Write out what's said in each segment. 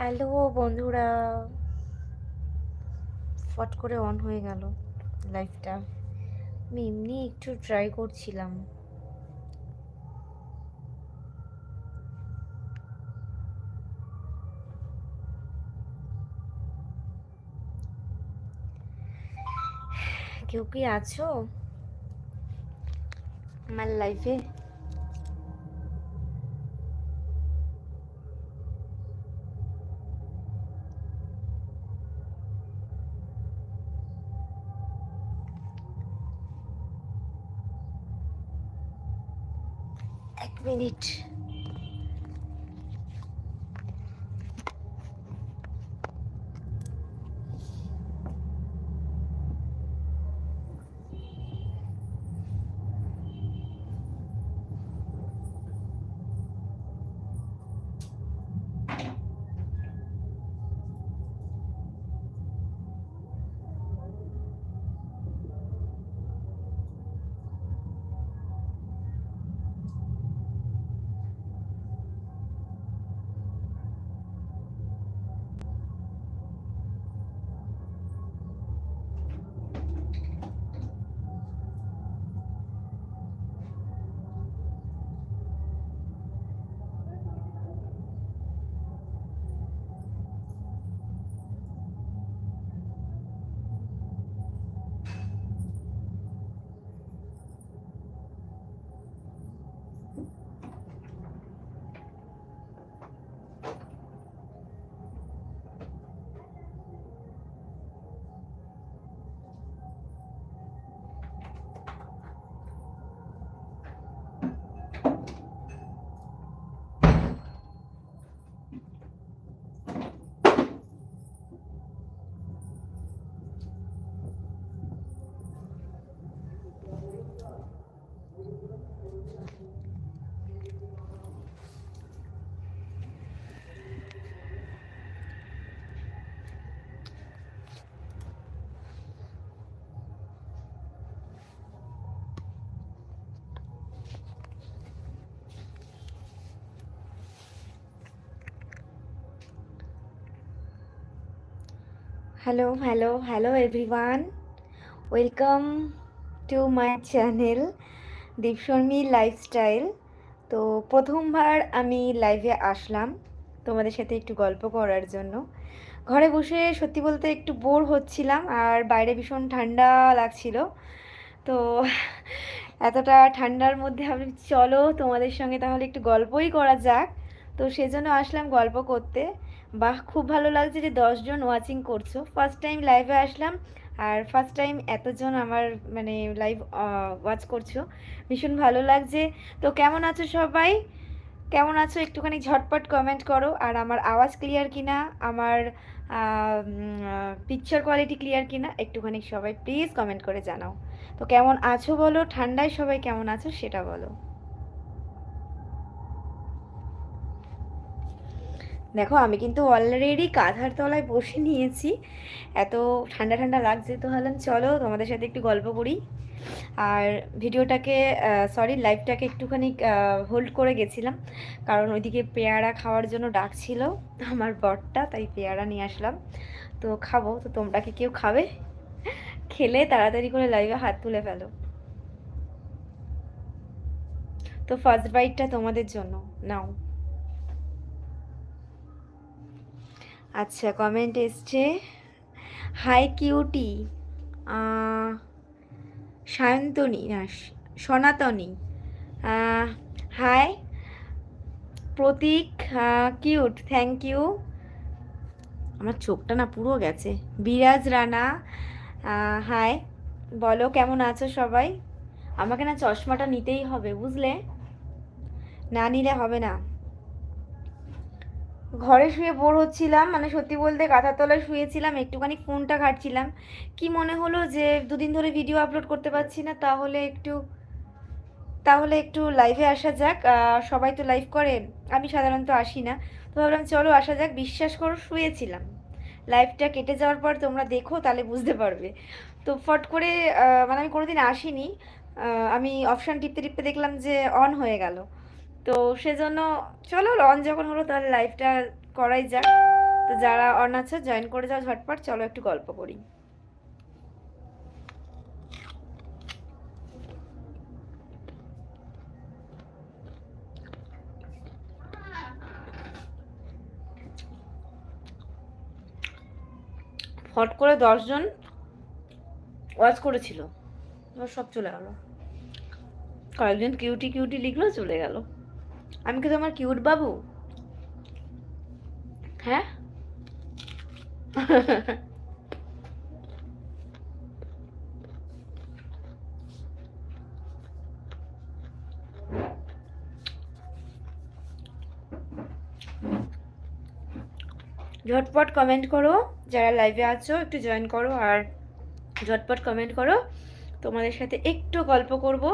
Hello বন্ধুরা। ফট করে অন হয়ে গেল লাইফটা আমি এমনি একটু ট্রাই করছিলাম। কেউ কি আছো? আমার লাইফে minute hello hello hello everyone welcome to my channel Dipsharmi lifestyle তো প্রথমবার আমি লাইভে আসলাম তোমাদের সাথে একটু গল্প করার জন্য। ঘরে বসে সত্যি বলতে একটু বোর হচ্ছিলাম আর বাইরে ভীষণ ঠান্ডা লাগছিল। তো এতটা ঠান্ডার মধ্যে আমি চলো তোমাদের সঙ্গে তাহলে একটু গল্পই করা যাক। তো সেজন্য আসলাম গল্প করতে। বাহ, খুব ভালো লাগছে যে দশজন ওয়াচিং করছ। ফার্স্ট টাইম লাইভে আসলাম, আর ফার্স্ট টাইম এতজন আমার মানে লাইভ ওয়াচ করছ। ভীষণ ভালো লাগছে। তো কেমন আছো সবাই? কেমন আছো? একটুখানি ঝটপট কমেন্ট করো। আর আমার আওয়াজ ক্লিয়ার কিনা? আমার পিকচার কোয়ালিটি ক্লিয়ার কিনা? একটুখানি সবাই প্লিজ কমেন্ট করে জানাও। তো কেমন আছো বলো? ঠান্ডায় সবাই কেমন আছো সেটা বলো। দেখো, আমি কিন্তু অলরেডি কাঁথার তলায় বসে নিয়েছি। এত ঠান্ডা ঠান্ডা লাগছে, তো হলাম চলো তোমাদের সাথে একটু গল্প করি। আর ভিডিওটাকে সরি লাইভটাকে একটুখানি হোল্ড করে গেছিলাম। কারণ ওইদিকে পেয়ারা খাওয়ার জন্য ডাকছিল আমার বরটা, তাই পেয়ারা নিয়ে আসলাম। তো খাব, তো তোমরা কি কেউ খাবে? খেলে তাড়াতাড়ি করে লাইভে হাত তুলে ফেলো। তো ফার্স্ট বাইটটা তোমাদের জন্য, নাও। আচ্ছা কমেন্ট এসছে হাই কিউটি সায়ন্তনী না Sanatani hi Pratik cute thank you আমার চোখটা না পুরো গেছে। বিরাজ রানা হাই বলো, কেমন আছো সবাই? আমাকে না চশমাটা নিতেই হবে, বুঝলে? না নিলে হবে না। ঘরে শুয়ে বোর হচ্ছিলাম মানে সত্যি বলতে কাঁথার তলায় শুয়েছিলাম, একটুখানি ফোনটা ঘাটছিলাম। কি মনে হলো যে দুদিন ধরে ভিডিও আপলোড করতে পারছি না, তাহলে একটু তাহলে একটু লাইভে আসা যাক। সবাই তো লাইভ করে আমি সাধারণত আসি না। তো ভাবলাম চলো আসা যাক, বিশ্বাস করো শুয়েছিলাম। লাইভটা কেটে যাওয়ার পর তোমরা দেখো, তাহলে বুঝতে পারবে। তো ফট করে মানে আমি কোনোদিন আসিনি। আমি অপশান টিপতে টিপতে দেখলাম যে অন হয়ে গেল। তো সেজন্য চলো লঞ্চ যখন হলো তাহলে লাইভটা করাই যাক। তো যারা অন জয়েন করে যাও ঝটপট, চলো একটু গল্প করি। হট করে দশজন ওয়াচ করেছিল। সব চলে গেল। কয়েকজন কিউটি কিউটি লিখলো, চলে গেল। আমি কি তোমার কিউট বাবু? হ্যাঁ? ঝটপট কমেন্ট করো, যারা লাইভে আছো, একটু জয়েন করো আর ঝটপট কমেন্ট করো। তোমাদের সাথে একটু গল্প করব।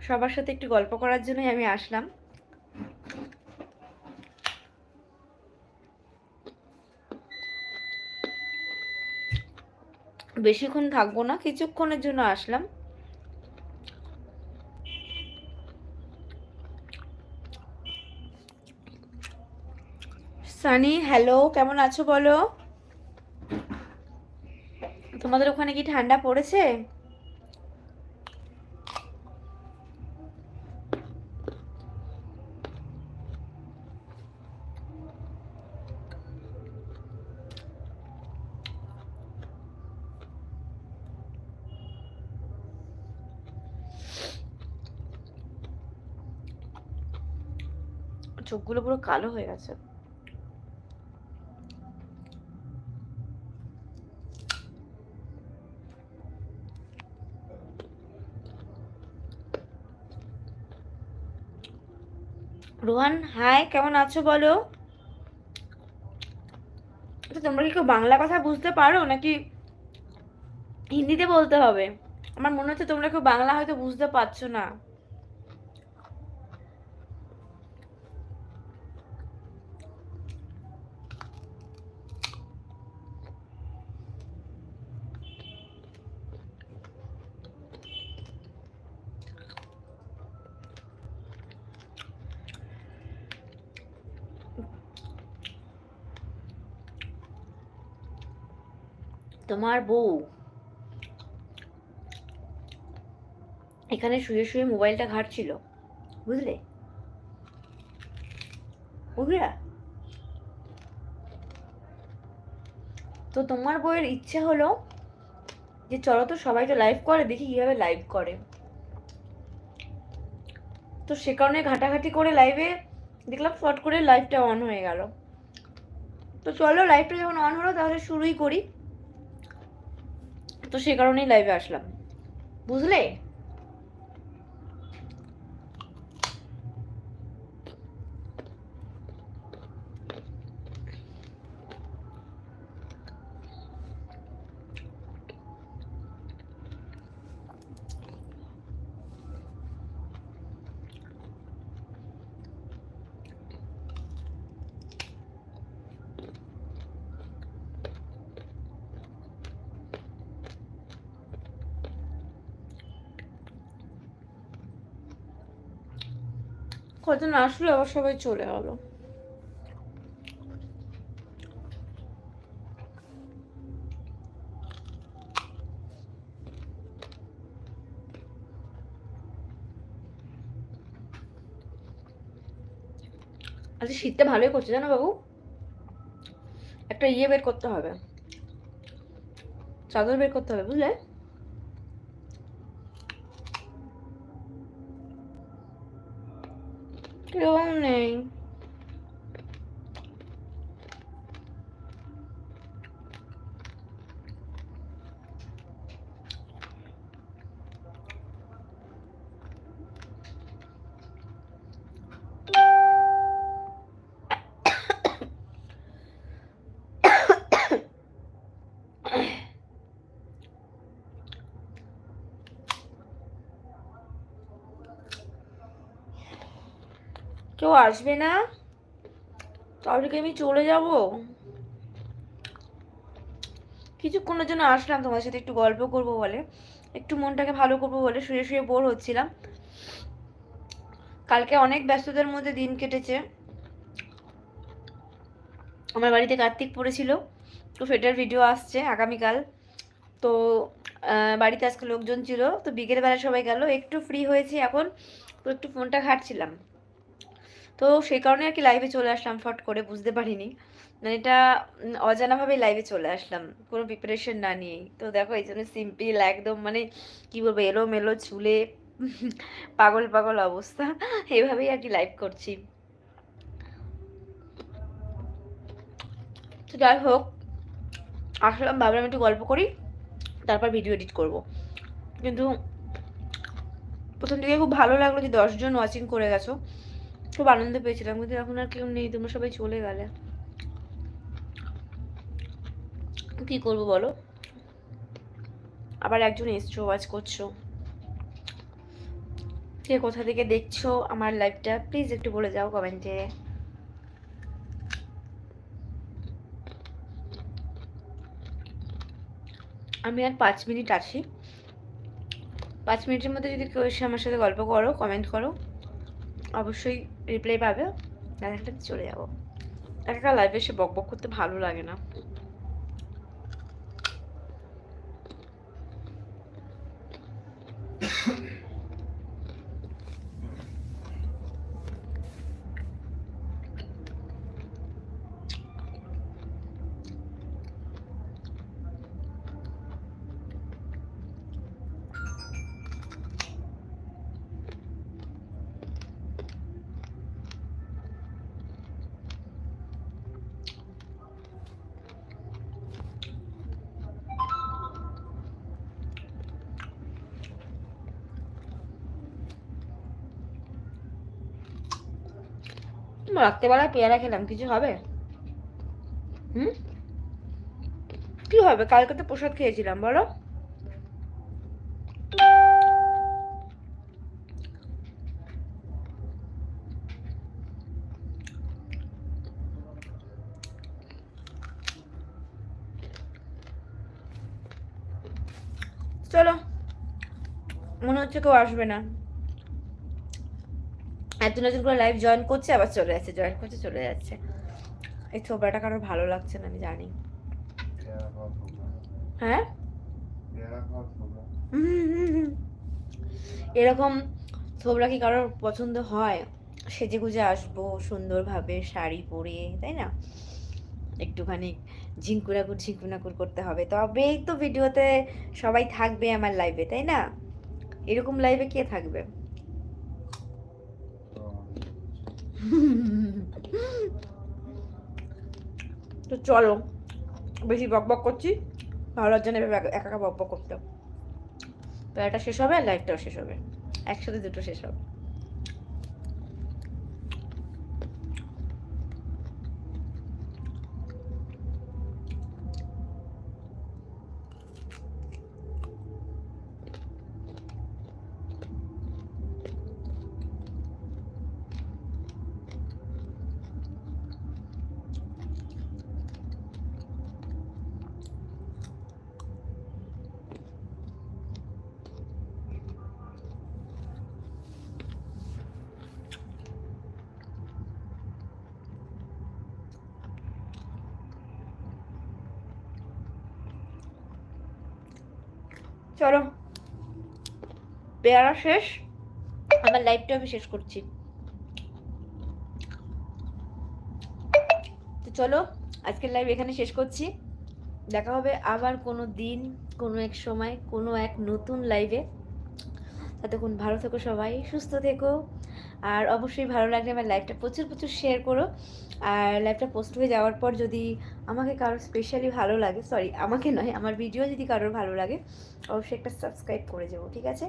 সবার সাথে একটু গল্প করার জন্যই আমি আসলাম। বেশিক্ষণ থাকব না, কিছুক্ষণের জন্য আসলাম। সানি, হ্যালো, কেমন আছো বলো? তোমাদের ওখানে কি ঠান্ডা পড়েছে? চোখগুলো পুরো কালো হয়ে গেছে। রোহান হাই কেমন আছো বলো? আচ্ছা, তোমরা কি কেউ বাংলা কথা বুঝতে পারো? নাকি হিন্দিতে বলতে হবে? আমার মনে হচ্ছে তোমরা কেউ বাংলা হয়তো বুঝতে পারছ না। তোমার বউ। এখানে শুয়ে শুয়ে মোবাইলটা ঘাটছিল, বুঝলে? বুঝলে? তো তোমার বউয়ের ইচ্ছে হলো যে চলো তো সবাই তো লাইভ করে, দেখি কীভাবে লাইভ করে। তো সে কারণে ঘাটাঘাটি করে লাইভে দেখলাম ফট করে লাইভটা অন হয়ে গেল। তো চলো লাইভটা যখন অন হলো, তাহলে শুরুই করি। তো সেই কারণেই লাইভে আসলাম। বুঝলে? কজন আসলো, আবার সবাই চলে গেল। আচ্ছা শীতটা ভালোই করছে জানো বাবু? একটা ইয়ে বের করতে হবে। চাদর বের করতে হবে, বুঝলে? কেউ নেই কেউ আসবে না? তাহলে কি আমি চলে যাব? কিছুক্ষণের জন্য আসলাম তোমার সাথে, একটু গল্প করব বলে। একটু মনটাকে ভালো করব বলে শুয়ে শুয়ে বোর হচ্ছিলাম। কালকে অনেক ব্যস্ততার মধ্যে দিন কেটেছে। আমার বাড়িতে কার্তিক পড়েছিল, তো সেটার ভিডিও আসছে আগামীকাল। তো বাড়িতে আজকে লোকজন ছিল, তো বিকেলবেলা সবাই গেল। একটু ফ্রি হয়েছি এখন, তো একটু ফোনটা ঘাটছিলাম। তো সেই কারণে আর কি লাইভে চলে আসলাম, ফট করে বুঝতে পারিনি। মানে এটা অজানাভাবে লাইভে চলে আসলাম, কোনো প্রিপারেশন না নিয়েই। তো দেখো, এই জন্য সিম্পল একদম মানে কি বলব এলো মেলো চুলে পাগল পাগল অবস্থা। এইভাবেই আর কি লাইভ করছি। তো যাই হোক, আসলাম, ভাবলাম একটু গল্প করি, তারপর ভিডিও এডিট করব। কিন্তু প্রথম থেকে খুব ভালো লাগল যে দশজন ওয়াচিং করে গেছো। খুব আনন্দ পেয়েছিলাম, কিন্তু এখন আর কেউ নেই, তোমরা সবাই চলে গেলে। কি করব বলো? আবার একজন এসছো ওয়াচ করছ। কে কোথা থেকে দেখছ আমার লাইভটা প্লিজ একটু বলে যাও কমেন্টে আমি আর পাঁচ মিনিট আছি। পাঁচ মিনিটের মধ্যে যদি কেউ এসে আমার সাথে গল্প করো কমেন্ট করো, অবশ্যই রিপ্লাই পাবে একটা চলে যাব। একা লাইভে এসে বক বক করতে ভালো লাগে না। রাত্রেবেলায় পেয়ারা খেলাম, কিছু হবে? হুম? কি হবে? কালকে তো প্রসাদ খেয়েছিলাম, বলো। চলো। মনে হচ্ছে কেউ আসবে না। একজন একজন করে লাইভ জয়েন করছে আবার চলে যাচ্ছে জয়েন করছে চলে যাচ্ছে। এই থোবড়াটা কারোর ভালো লাগছে না আমি জানি। হ্যাঁ? এরকম থোবড়া কি কারোর পছন্দ হয়? সেজে গুজে আসব সুন্দরভাবে শাড়ি পরে তাই না? একটুখানি ঝিঙ্কুরাকুর ঝিঙ্কুনাকুর করতে হবে। তবেই তো ভিডিওতে সবাই থাকবে আমার লাইভে তাই না? এরকম লাইভে কে থাকবে? তো চলো, বেশি বক বক করছি, ভালো লাগছে না এক একা বক বক করতে। প্যারাটা শেষ হবে আর লাইফটাও শেষ হবে। একসাথে দুটো শেষ হবে। চলো। পেয়ারা শেষ। আমার লাইফটা আমি শেষ করছি। তো চলো, আজকের লাইভ এখানে শেষ করছি। দেখা হবে আবার কোনো দিন, কোনো এক সময়, কোনো এক নতুন লাইভে ততক্ষণ ভালো থেকো সবাই, সুস্থ থেকো। আর অবশ্যই ভালো লাগলে আমার লাইভটা প্রচুর প্রচুর শেয়ার করো। আর লাইভটা পোস্ট হয়ে যাওয়ার পর যদি আমাকে কারোর স্পেশালি ভালো লাগে সরি আমাকে নয়, আমার ভিডিও যদি কারোর ভালো লাগে, অবশ্যই একটা সাবস্ক্রাইব করে যাব ঠিক আছে?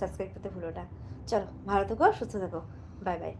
সাবস্ক্রাইব করতে ভুলো না। চলো, ভালো থেকো, সুস্থ থাকো। Bye bye